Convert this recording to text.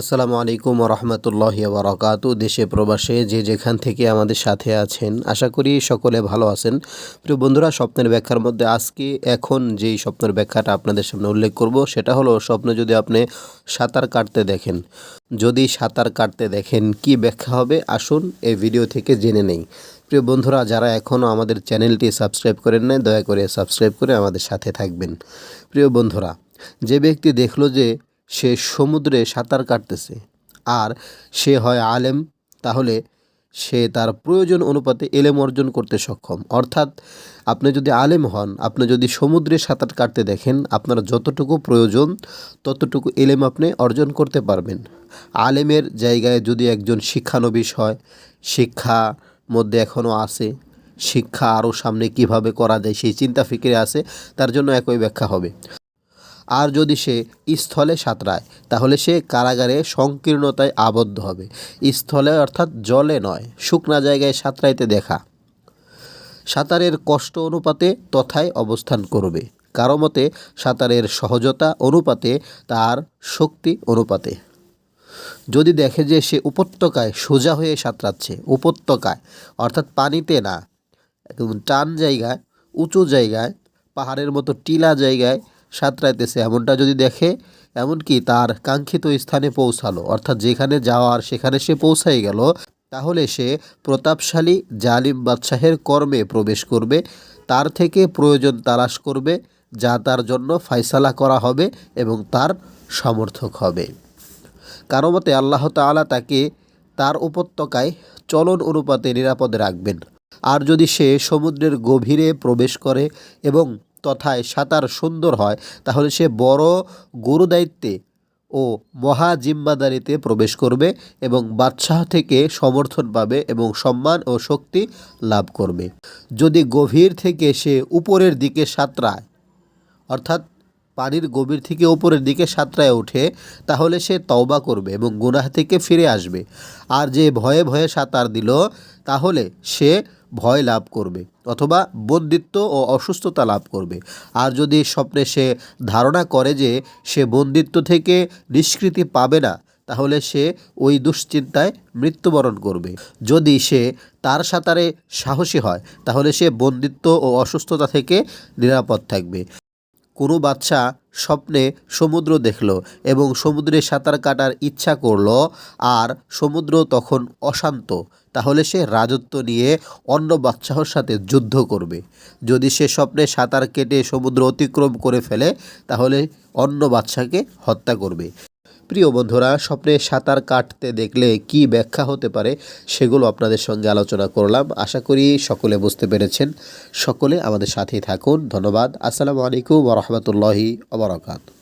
আসসালামু আলাইকুম রহমতুল্লাহ বারকাত দেশে প্রবাসে যে যেখান থেকে আমাদের সাথে আছেন, আশা করি সকলে ভালো আছেন। প্রিয় বন্ধুরা, স্বপ্নের ব্যাখ্যার মধ্যে আজকে, এখন যেই স্বপ্নের ব্যাখ্যাটা আপনাদের সামনে উল্লেখ করব, সেটা হলো স্বপ্নে যদি আপনি সাঁতার কাটতে দেখেন। যদি সাঁতার কাটতে দেখেন, কি ব্যাখ্যা হবে? আসুন এই ভিডিও থেকে জেনে নেই। প্রিয় বন্ধুরা, যারা এখনও আমাদের চ্যানেলটি সাবস্ক্রাইব করেন নাই, দয়া করে সাবস্ক্রাইব করে আমাদের সাথে থাকবেন। প্রিয় বন্ধুরা, যে ব্যক্তি দেখল যে সে সমুদ্রে সাঁতার কাটতেছে। আর সে হয় আলেম, তাহলে সে তার প্রয়োজন অনুপাতে এলেম অর্জন করতে সক্ষম। অর্থাৎ আপনি যদি আলেম হন, আপনি যদি সমুদ্রে সাঁতার কাটতে দেখেন, আপনার যতটুকু প্রয়োজন, ততটুকু এলেম আপনি অর্জন করতে পারবেন। আলেমের জায়গায় যদি একজন শিক্ষানবিশ হয়, শিক্ষা মধ্যে এখনও আছে, শিক্ষা আরও সামনে কীভাবে করা যায় সেই চিন্তা ফিকিরে আছে, তার জন্য একই ব্যাখ্যা হবে। আর যদি সে স্থলে সাঁতরায়, তাহলে সে কারাগারে সংকীর্ণতায় আবদ্ধ হবে। স্থলে অর্থাৎ জলে নয়, শুকনা জায়গায় সাঁতরাইতে দেখা। সাঁতারের কষ্ট অনুপাতে তথায় অবস্থান করবে। কারও মতে, সাঁতারের সহজতা অনুপাতে তার শক্তি অনুপাতে। যদি দেখে যে সে উপত্যকায় সোজা হয়ে সাঁতরাচ্ছে, উপত্যকায়, অর্থাৎ পানিতে না টান জায়গায়, উঁচু জায়গায়, পাহাড়ের মতো টিলা জায়গায় সাঁতরাইতেছে। এমনটা যদি দেখে, এমনকি তার কাঙ্ক্ষিত স্থানে পৌঁছালো, অর্থাৎ যেখানে যাওয়ার সেখানে সে পৌঁছাই গেল, তাহলে সে প্রতাপশালী জালিম বাদশাহের কর্মে প্রবেশ করবে। তার থেকে প্রয়োজন তালাশ করবে, যা তার জন্য ফায়সালা করা হবে এবং তার সমর্থক হবে। কারও মতে আল্লাহ তাআলা তাকে তার উপত্যকায় চলন অনুপাতে নিরাপদে রাখবেন। আর যদি সে সমুদ্রের গভীরে প্রবেশ করে এবং তথায় সাঁতার সুন্দর হয়, তাহলে সে বড় গুরুদায়িত্বে ও মহা জিম্মাদারিতে প্রবেশ করবে এবং বাদশাহ থেকে সমর্থন পাবে এবং সম্মান ও শক্তি লাভ করবে। যদি গভীর থেকে সে উপরের দিকে সাঁতরায়, অর্থাৎ পানির গভীর থেকে উপরের দিকে সাঁতরায় ওঠে, তাহলে সে তওবা করবে এবং গুনাহ থেকে ফিরে আসবে। আর যে ভয়ে ভয়ে সাঁতার দিল, তাহলে সে ভয় লাভ করবে অথবা বন্দিত্ব ও অসুস্থতা লাভ করবে। আর যদি স্বপ্নে সে ধারণা করে যে সে বন্দিত্ব থেকে নিষ্কৃতি পাবে না, তাহলে সে ওই দুশ্চিন্তায় মৃত্যুবরণ করবে। যদি সে তার সাঁতারে সাহসী হয়, তাহলে সে বন্দিত্ব ও অসুস্থতা থেকে নিরাপদ থাকবে। কোনো বাচ্চা স্বপ্নে সমুদ্র দেখল এবং সমুদ্রে সাঁতার কাটার ইচ্ছা করল আর সমুদ্র তখন অশান্ত। তাহলে সে রাজত্ব নিয়ে অন্য বাচ্চাহর সাথে যুদ্ধ করবে। যদি সে স্বপ্নে সাঁতার কেটে সমুদ্র অতিক্রম করে ফেলে, তাহলে অন্য বাচ্চাকে হত্যা করবে। প্রিয় বন্ধুরা, স্বপ্নে সাঁতার কাটতে দেখলে কি ব্যাখ্যা হতে পারে সেগুলো আপনাদের সঙ্গে আলোচনা করলাম। আশা করি সকলে বুঝতে পেরেছেন। সকলে আমাদের সাথেই থাকুন। ধন্যবাদ। আসসালামু আলাইকুম রহমতুল্লাহি আবরকাত